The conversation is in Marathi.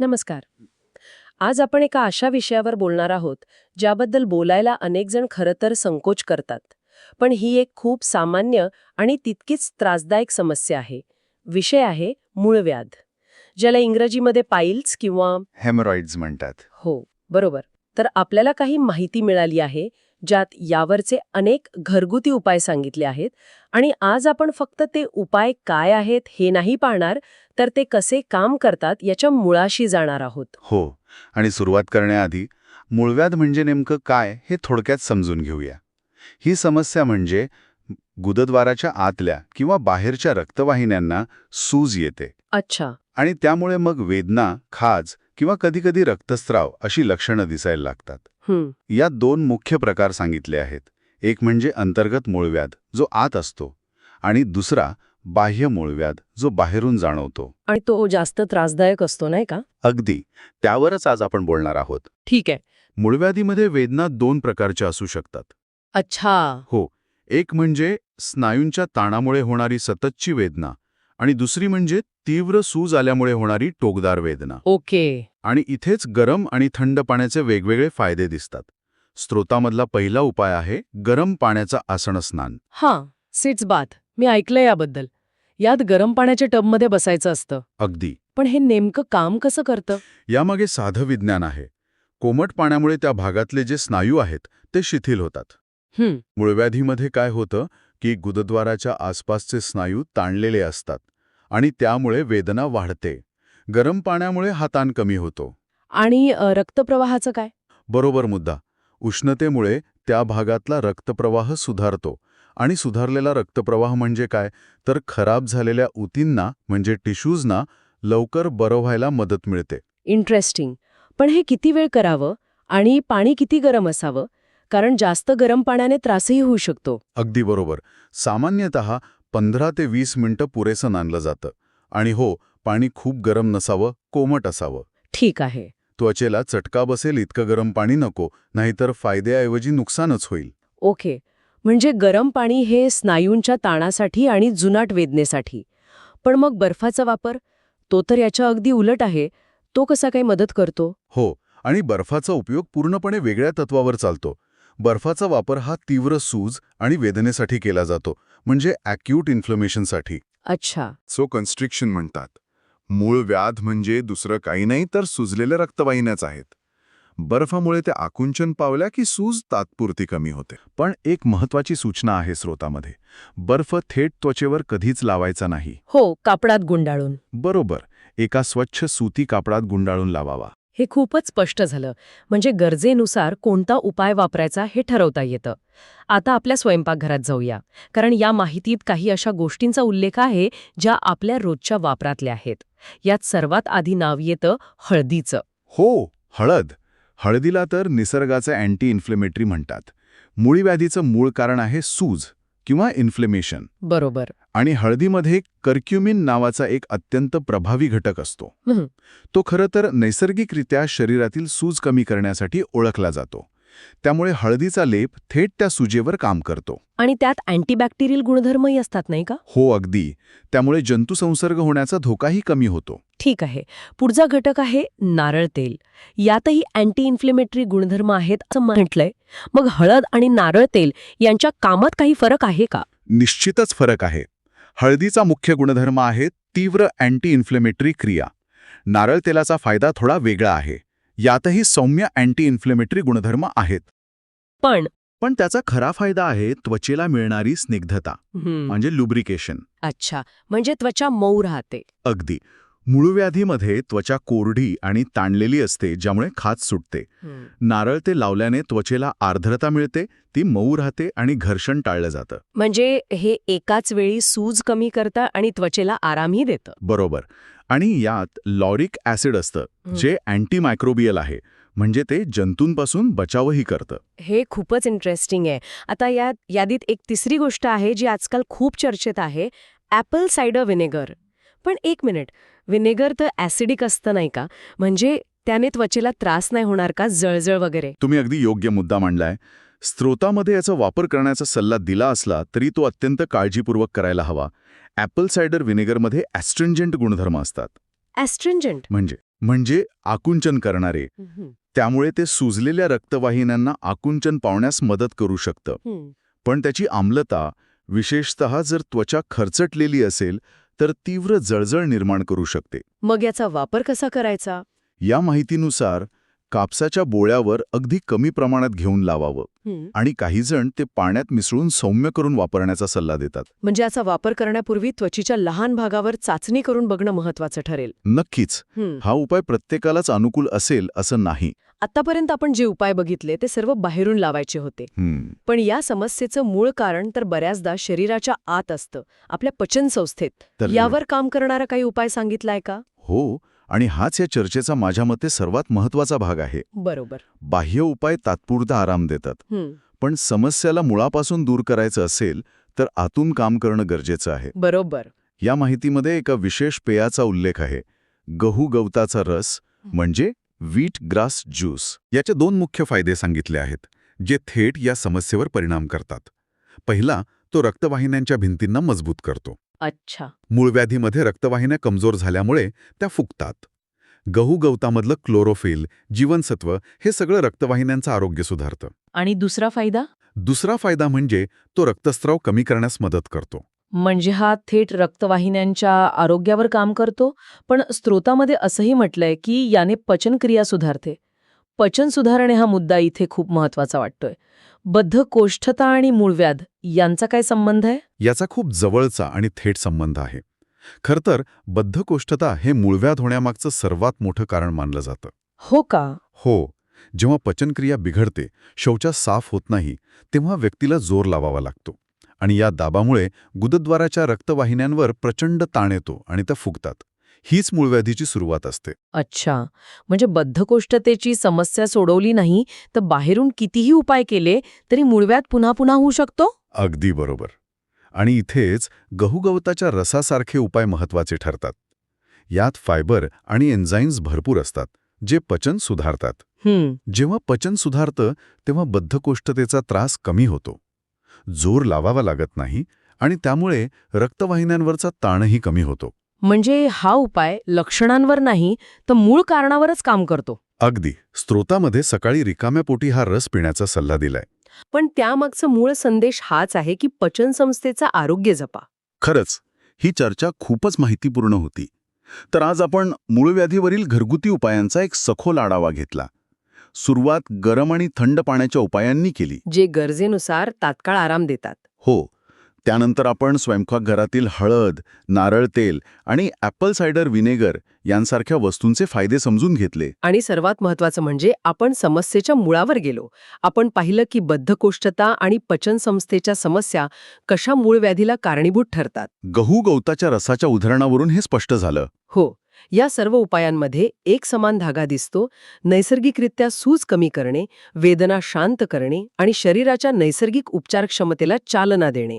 नमस्कार. आज आपण एका अशा विषयावर बोलणार आहोत ज्याबद्दल बोलायला अनेक जण खरं तर संकोच करतात. पण ही एक खूप सामान्य आणि तितकीच त्रासदायक समस्या आहे. विषय आहे मूळव्याध ज्याला इंग्रजीमध्ये पाईल्स किंवा हेमरॉइड्स म्हणतात. हो बरोबर. तर आपल्याला काही माहिती मिळाली आहे ज्यात यावरचे अनेक घरगुती उपाय सांगितले आहेत. आणि आज आपण फक्त ते उपाय काय आहेत हे नाही पाहणार तर ते कसे काम करतात याच्या मुळाशी जाणार आहोत. हो आणि सुरुवात करण्याआधी मूळव्याध म्हणजे नेमकं काय हे थोडक्यात समजून घेऊया. ही समस्या म्हणजे गुदद्वाराच्या आतल्या किंवा बाहेरच्या रक्तवाहिन्यांना सूज येते. अच्छा. आणि त्यामुळे मग वेदना खाज किंवा कधीकधी रक्तस्राव अशी लक्षणं दिसायला लागतात. यात दोन मुख्य प्रकार सांगितले आहेत. एक म्हणजे अंतर्गत मूळव्याध जो आत असतो आणि दुसरा बाह्य मूळव्याध जो बाहेरून जाणवतो. आणि तो जास्त त्रासदायक असतो नाही का? अगदी. त्यावरच आज आपण बोलणार आहोत. ठीक आहे. मूळव्याधीमध्ये वेदना दोन प्रकारच्या असू शकतात. अच्छा. हो. एक म्हणजे स्नायूंच्या ताणामुळे होणारी सततची वेदना आणि दुसरी म्हणजे तीव्र सूज आल्यामुळे होणारी टोकदार वेदना. ओके. आणि इथेच गरम आणि थंड पाण्याचे वेगवेगळे फायदे दिसतात. स्त्रोतामधला पहिला उपाय आहे गरम पाण्याचा आसन स्नान. हां सिट्स बाथ. मी ऐकलंय याबद्दल. यात गरम पाण्याच्या टबमध्ये बसायचं असतं. अगदी. पण हे नेमकं काम कसं करतं? यामागे साधं विज्ञान आहे. कोमट पाण्यामुळे त्या भागातले जे स्नायू आहेत ते शिथिल होतात. मूळव्याधीमध्ये काय होतं की गुदद्वाराच्या आसपासचे स्नायू ताणलेले असतात आणि त्यामुळे वेदना वाढते. गरम पाण्यामुळे हा ताण कमी होतो. आणि रक्तप्रवाहाचं काय? बरोबर मुद्दा. उष्णतेमुळे त्या भागातला रक्तप्रवाह सुधारतो. आणि सुधारलेला रक्तप्रवाह म्हणजे काय? तर खराब झालेल्या ऊतींना म्हणजे टिश्यूजना लवकर बरं व्हायला मदत मिळते. इंटरेस्टिंग. पण हे किती वेळ करावं? आणि पाणी किती गरम असावं? कारण जास्त गरम पाण्याने त्रासही होऊ शकतो. अगदी बरोबर. सामान्यतः पंधरा ते वीस मिनिटं पुरेसं नांदलं जातं. आणि हो पाणी खूप गरम नसावं कोमट असावं. ठीक आहे. त्वचेला चटका बसेल इतकं गरम पाणी नको नाहीतर फायद्याऐवजी नुकसानच होईल. ओके. म्हणजे गरम पाणी हे स्नायूंच्या ताणासाठी आणि जुनाट वेदनेसाठी. पण मग बर्फाचा वापर? तो तर याच्या अगदी उलट आहे. तो कसा काही मदत करतो? हो आणि बर्फाचा उपयोग पूर्णपणे वेगळ्या तत्वावर चालतो. बर्फाचा वापर हा तीव्र सूज आणि वेदनेसाठी केला जातो म्हणजे अॅक्यूट इन्फ्लमेशनसाठी अच्छा. सो कन्स्ट्रिक्शन म्हणतात. मूळ व्याध म्हणजे दुसरं काही नाही तर सुजलेल्या रक्तवाहिन्याच आहेत. बर्फामुळे त्या आकुंचन पावल्या की सूज तात्पुरती कमी होते. पण एक महत्वाची सूचना आहे स्रोतामध्ये. बर्फ थेट त्वचेवर कधीच लावायचा नाही. हो कापडात गुंडाळून. बरोबर. एका स्वच्छ सुती कापडात गुंडाळून लावावा. हे खूपच स्पष्ट झालं. म्हणजे गरजेनुसार कोणता उपाय वापरायचा हे ठरवता येतं. आता आपल्या स्वयंपाकघरात जाऊया. कारण या माहितीत काही अशा गोष्टींचा उल्लेख आहे ज्या आपल्या रोजच्या वापरातल्या आहेत. यात सर्वात आधी नाव येतं हळदीचं. हो हळद. हळदीला तर निसर्गाचं अँटी इन्फ्लेमेटरी म्हणतात. मुळीव्याधीचं मूळ कारण आहे सूज. किंवा इन्फ्लेमेशन बरोबर. आणि हळदीमध्ये कर्क्युमिन नावाचा एक अत्यंत प्रभावी घटक असतो. तो खरं तर नैसर्गिकरित्या शरीरातील सूज कमी करण्यासाठी ओळखला जातो. त्यामुळे हळदीचा लेप थेट त्या सुजेवर काम करतो. आणि त्यात अँटीबॅक्टेरियल गुणधर्मही असतात नाही का? हो अगदी. त्यामुळे जंतुसंसर्ग होण्याचा धोकाही कमी होतो. ठीक आहे. पुढचा घटक आहे नारळ तेल. यातही अँटी इन्फ्लेमेटरी गुणधर्म आहेत असं म्हटलंय. मग हळद आणि नारळ तेल यांच्या कामात काही फरक आहे का? निश्चितच फरक आहे. हळदीचा मुख्य गुणधर्म आहे तीव्र अँटी इन्फ्लेमेटरी क्रिया. नारळ तेलाचा फायदा थोडा वेगळा आहे. यातही सौम्य अँटी इन्फ्लेमेटरी गुणधर्म आहेत. पण पण त्याचा खरा फायदा आहे त्वचेला मिळणारी स्निग्धता म्हणजे लुब्रिकेशन अच्छा म्हणजे त्वचा मऊ राहते. अगदी. मूळव्याधीमध्ये त्वचा कोरडी आणि ताणलेली असते ज्यामुळे खाज सुटते. नारळ ते लावल्याने त्वचेला आर्द्रता मिळते ती मऊ राहते आणि घर्षण टाळलं जातं. म्हणजे हे एकाच वेळी सूज कमी करतं आणि त्वचेला आरामही देतं. बरोबर. आणि यात लॉरिक ॲसिड असतं. जे अँटीमायक्रोबियल आहे. म्हणजे ते जंतूंपासून बचावही करतं. हे खूपच इंटरेस्टिंग आहे. आता या यादीत एक तिसरी गोष्ट आहे जी आजकाल खूप चर्चेत आहे ॲपल सायडर व्हिनेगर. पण एक मिनिट व्हिनेगर तर ॲसिडिक असतं नाही का? म्हणजे त्याने त्वचेला त्रास नाही होणार का? जळजळ वगैरे. तुम्ही अगदी योग्य मुद्दा मांडलाय. स्त्रोतामध्ये याचा वापर करण्याचा सल्ला दिला असला तरी तो अत्यंत काळजीपूर्वक करायला हवा. ॲपल सायडर व्हिनेगरमध्ये ॲस्ट्रिंजंट गुणधर्म असतात. ॲस्ट्रिंजंट? म्हणजे म्हणजे आकुंचन करणारे. त्यामुळे ते सुजलेल्या रक्तवाहिन्यांना आकुंचन पावण्यास मदत करू शकतं. पण त्याची आम्लता विशेषतः जर त्वचा खरचटलेली असेल तर तीव्र जळजळ निर्माण करू शकते. मग याचा वापर कसा करायचा? या माहितीनुसार कापसाच्या बोळ्यावर अगदी कमी प्रमाणात घेऊन लावावं. आणि काही जण ते पाण्यात मिसळून सौम्य करून वापरण्याचा सल्ला देतात. म्हणजे याचा वापर करण्यापूर्वी त्वचेच्या लहान भागावर चाचणी करून बघणं महत्वाचं ठरेल. नक्कीच. हा उपाय प्रत्येकालाच अनुकूल असेल असं नाही. आतापर्यंत आपण जे उपाय बघितले ते सर्व बाहेरून लावायचे होते. पण या समस्येचं मूळ कारण तर बऱ्याचदा शरीराच्या आत असतं आपल्या पचन संस्थेत यावर काम करणारा काही उपाय सांगितलाय का? हो. आणि हाच या चर्चेचा माझ्या मते सर्वात महत्त्वाचा भाग आहे. बरोबर. बाह्य उपाय तात्पुरता आराम देतात. पण समस्याला मुळापासून दूर करायचं असेल तर आतून काम करणं गरजेचं आहे. बरोबर. या माहितीमध्ये एका विशेष पेयाचा उल्लेख आहे. गहू गवताचा रस म्हणजे व्हीट ग्रास ज्यूस याचे दोन मुख्य फायदे सांगितले आहेत जे थेट या समस्येवर परिणाम करतात. पहिला तो रक्तवाहिन्यांच्या भिंतींना मजबूत करतो. अच्छा. मूळव्याधीमध्ये रक्तवाहिन्या कमजोर झाल्यामुळे त्या फुगतात. गहू गवतामधलं क्लोरोफिल जीवनसत्व हे सगळं रक्तवाहिन्यांचं आरोग्य सुधारतं. आणि दुसरा फायदा? दुसरा फायदा म्हणजे तो रक्तस्राव कमी करण्यास मदत करतो. म्हणजे हा थेट रक्तवाहिन्यांच्या आरोग्यावर काम करतो पण स्त्रोतामध्ये असंही म्हटलंय की याने पचनक्रिया सुधारते. पचन सुधारणे हा मुद्दा इथे खूप महत्त्वाचा वाटतोय. बद्धकोष्ठता आणि मूळव्याध यांचा काय संबंध आहे? याचा खूप जवळचा आणि थेट संबंध आहे. खरं तर बद्धकोष्ठता हे मूळव्याध होण्यामागचं सर्वात मोठं कारण मानलं जातं. हो का? हो. जेव्हा पचनक्रिया बिघडते शौचा साफ होत नाही तेव्हा व्यक्तीला जोर लावावा लागतो. आणि या दाबामुळे गुदद्वाराच्या रक्तवाहिन्यांवर प्रचंड ताण येतो आणि त्या फुगतात. हीच मूळव्याधीची सुरुवात असते. अच्छा. म्हणजे बद्धकोष्ठतेची समस्या सोडवली नाही तर बाहेरून कितीही उपाय केले तरी मूळव्याध पुन्हा पुन्हा होऊ शकतो? अगदी बरोबर. आणि इथेच गहूगवताच्या रसासारखे उपाय महत्त्वाचे ठरतात. यात फायबर आणि एन्झाईम्स भरपूर असतात जे पचन सुधारतात. जेव्हा पचन सुधारतं तेव्हा बद्धकोष्ठतेचा त्रास कमी होतो. जोर लावावा लागत नाही आणि त्यामुळे रक्तवाहिन्यांवरचा ताणही कमी होतो. म्हणजे हा उपाय लक्षणांवर नाही तर मूळ कारणावरच काम करतो. अगदी. स्त्रोतामध्ये सकाळी रिकाम्या पोटी हा रस पिण्याचा सल्ला दिलाय. पण त्यामागचं मूळ संदेश हाच आहे की पचन संस्थेचं आरोग्य जपा. खरंच ही चर्चा खूपच माहितीपूर्ण होती. तर आज आपण मूळव्याधीवरील घरगुती उपायांचा एक सखोल आढावा घेतला. सुरुवात गरम आणि थंड पाण्याच्या उपायांनी केली. जे गरजेनुसार तात्काळ आराम देतात. हो त्यानंतर आपण स्वयंपाकघरातील हळद नारळ तेल आणि ॲपल सायडर विनेगर यांसारख्या वस्तूंचे फायदे समजून घेतले. आणि सर्वात महत्वाचं म्हणजे आपण समस्येच्या मुळावर गेलो. आपण पाहिलं की बद्धकोष्ठता आणि पचन संस्थेच्या समस्या कशा मूळ व्याधीला कारणीभूत ठरतात. गहू गवताच्या रसाच्या उदाहरणावरून हे स्पष्ट झालं. हो या सर्व उपायांमध्ये एक समान धागा दिसतो नैसर्गिकरित्या सूज कमी करणे वेदना शांत करणे आणि शरीराच्या नैसर्गिक उपचार क्षमतेला चालना देणे.